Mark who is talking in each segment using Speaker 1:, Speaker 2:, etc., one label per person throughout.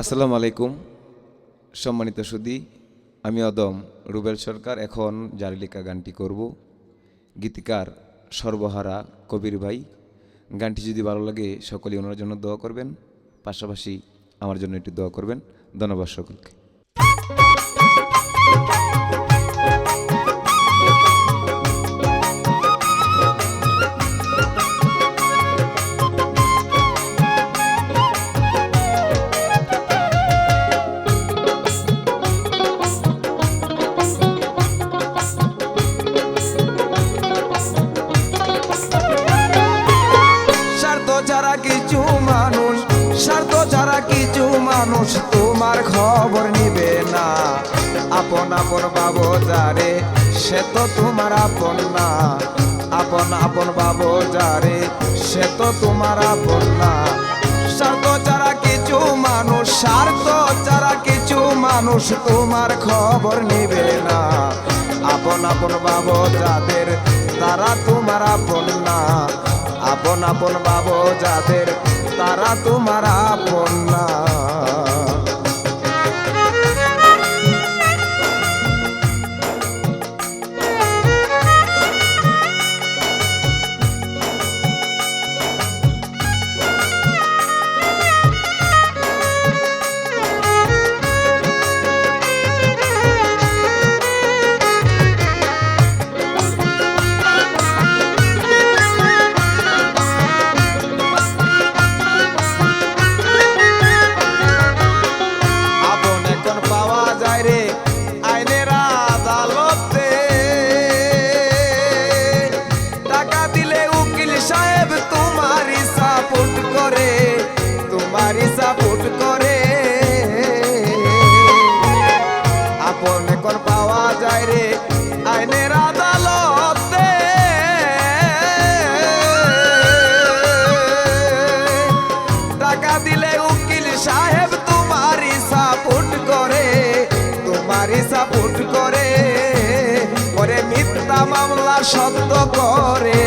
Speaker 1: আসসালামু আলাইকুম। সম্মানিত সুদী আমি অদম, রুবেল সরকার। এখন জারিলিকা গানটি করব। গীতিকার সর্বহারা কবির ভাই। গানটি যদি ভালো লাগে সকলেই ওনার জন্য দোয়া করবেন। পাশাপাশি আমার জন্য একটু দোয়া করবেন। ধন্যবাদ সকলকে।
Speaker 2: কিছু মানুষ তোমার খবর নিবে না। আপন আপন বাবু যারে সে তো তোমার আপন না। আপন আপন বাবু যারে সে তো তোমার আপন না। স্বার্থ ছাড়া কিছু মানুষ, স্বার্থ ছাড়া কিছু মানুষ তোমার খবর নিবে না। আপন আপন বাবু যাদের তারা তোমার আপন না। আপন আপন বাবো যাদের তারা তোমার আপন না। টাকা উকিল সাহেব, তোমারই সাপোর্ট করে, তোমারই সাপোর্ট করে। করে মিথ্যা মামলা সত্য করে।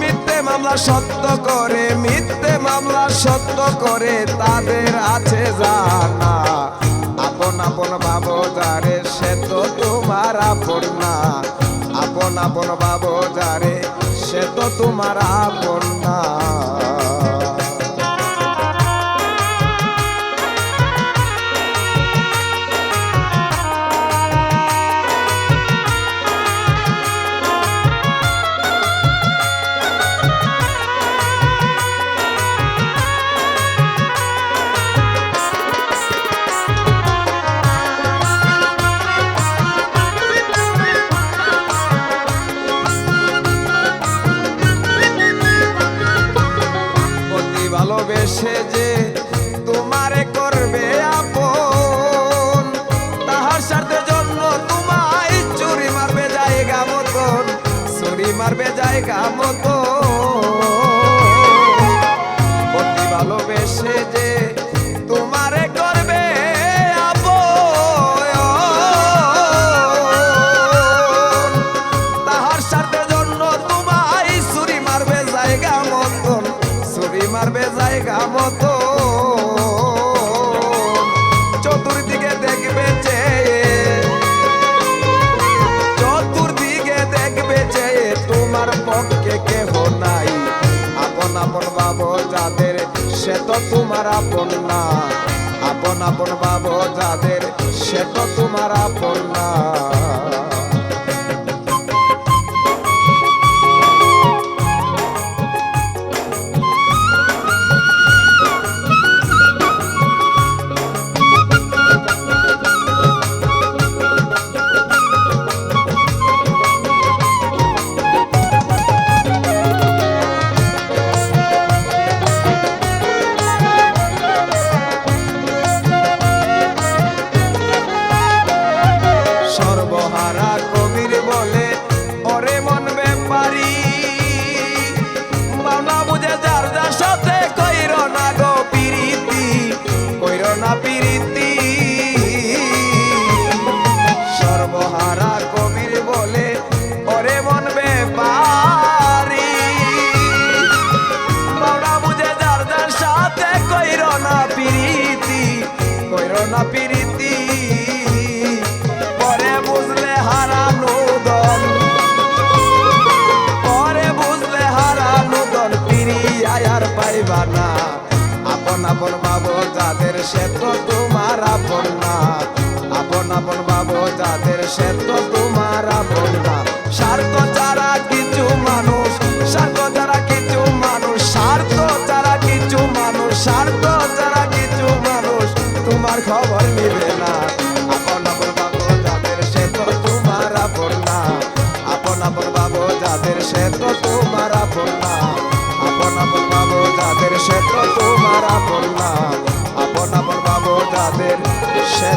Speaker 2: মিথ্যে মামলা সত্য করে, মিথ্যে মামলা সত্য করে, তাদের আছে জানা। আপন আপন বাবু সে তো তোমার আপন না। আপন আপন বাবু সে তো তোমার আপন না। মারবে জায়গা মতন অতি ভালোবেসে যে তোমারে করবে তাহার সাথে জন্য তোমায় ছুরি মারবে জায়গা মতন, ছুরি মারবে জায়গা মতো তোমার পক্ষে কেহ নাই। আপন আপন বাব যাদের, সে তো তোমার আপন না। আপন আপন বাব যাদের, সে তো তোমার আপন না। প্রীতি পরে বুঝলে হারানো দল। পরে বুঝলে হারানো দল, ফিরিয়া আর পাইবা না। আপন আপন বাবু, যাদের সে তো তোমার আপন না। আপন আপন বাবু, যাদের সে তো তোমার আপন না। স্বার্থ আপন না আপন আপন বাবু যাদের সে